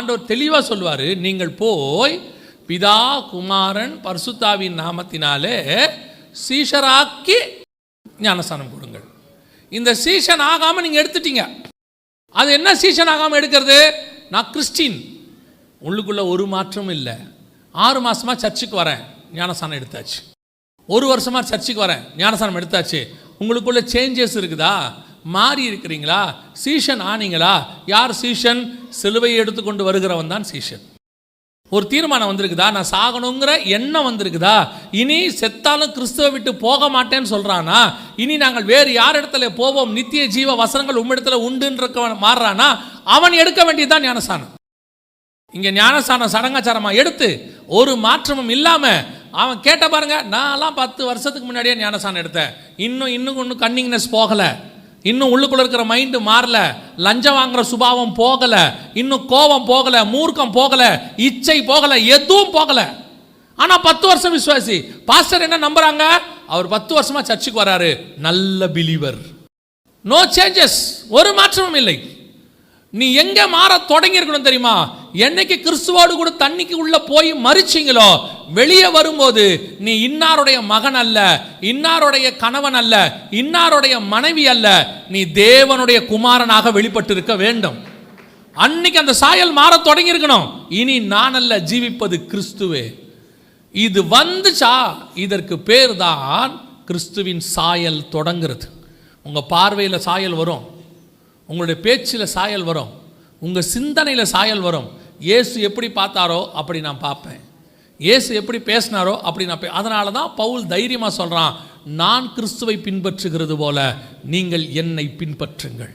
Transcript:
ஆண்டவர் தெளிவாக சொல்வார் நீங்கள் போய் பிதா குமாரன் பர்சுத்தாவின் நாமத்தினாலே சீஷராக்கி ஞானஸ்தானம் கொடுங்கள். இந்த சீஷன் ஆகாமல் நீங்கள் எடுத்துட்டீங்க. அது என்ன சீசன் ஆகாமல் எடுக்கிறது? நான் கிறிஸ்டின். உள்ளுக்குள்ளே ஒரு மாற்றமும் இல்லை. ஆறு மாசமா சர்ச்சுக்கு வரேன் ஞானஸ்தானம் எடுத்தாச்சு. ஒரு வருஷமா சர்ச்சுக்கு வரேன் ஞானஸ்தானம் எடுத்தாச்சு. உங்களுக்குள்ள சேஞ்சஸ் இருக்குதா? மாறி இருக்கிறீங்களா? சீஷன் ஆனீங்களா? யார் சீஷன்? சிலுவையை எடுத்துக்கொண்டு வருகிறவன் தான் சீஷன். ஒரு தீர்மானம் வந்திருக்குதா? நான் சாகணுங்கிற எண்ணம் வந்திருக்குதா? இனி செத்தாலும் கிறிஸ்துவை விட்டு போக மாட்டேன்னு சொல்கிறானா இனி நாங்கள் வேறு யார் இடத்துல போவோம்? நித்திய ஜீவ வசனங்கள் உம்மிடத்துல உண்டுன்றவன் மாறுறானா? அவன் எடுக்க வேண்டியதுதான் ஞானசானம். இங்கே ஞானசானம் சடங்காச்சாரமாக எடுத்து ஒரு மாற்றமும் இல்லாமல் அவன் கேட்ட பாருங்க நான்லாம் பத்து வருஷத்துக்கு முன்னாடியே ஞானசானம் எடுத்தேன். இன்னும் இன்னும் இன்னும் கன்னிங்னஸ் போகலை. இன்னும் உள்ளுக்குள்ள இருக்கிற மைண்டு மாறல. லஞ்சம் வாங்குற சுபாவம் போகல. இன்னும் கோபம் போகல. மூர்க்கம் போகல. இச்சை போகல. எதுவும் போகல. ஆனா பத்து வருஷம் விசுவாசி. பாஸ்டர் என்ன நம்புறாங்க? அவர் பத்து வருஷமா சர்ச்சுக்கு வராரு. நல்ல பிலீவர் நோ சேஞ்சஸ் ஒரு மாற்றமும் இல்லை. நீ எங்க மாற தொடங்கியிருக்கணும் தெரியுமா? என்னைக்கு கிறிஸ்துவோடு கூட தண்ணிக்கு உள்ள போய் மறிச்சிங்களோ வெளியே வரும்போது நீ இன்னாருடைய மகன் அல்ல இன்னாருடைய கணவன் அல்ல இன்னாருடைய மனைவி அல்ல நீ தேவனுடைய குமாரனாக வெளிப்பட்டு இருக்க வேண்டும். அன்னைக்கு அந்த சாயல் மாற தொடங்கியிருக்கணும். இனி நான் அல்ல ஜீவிப்பது கிறிஸ்துவே. இது வந்துச்சா? இதற்கு பேர் தான் கிறிஸ்துவின் சாயல் தொடங்குறது. உங்க பார்வையில் சாயல் வரும். உங்களுடைய பேச்சில் சாயல் வரும். உங்கள் சிந்தனையில் சாயல் வரும். இயேசு எப்படி பார்த்தாரோ அப்படி நான் பார்ப்பேன். இயேசு எப்படி பேசினாரோ அப்படி நான் அதனால தான் பவுல் தைரியமாக சொல்கிறான் நான் கிறிஸ்துவை பின்பற்றுகிறது போல நீங்கள் என்னை பின்பற்றுங்கள்.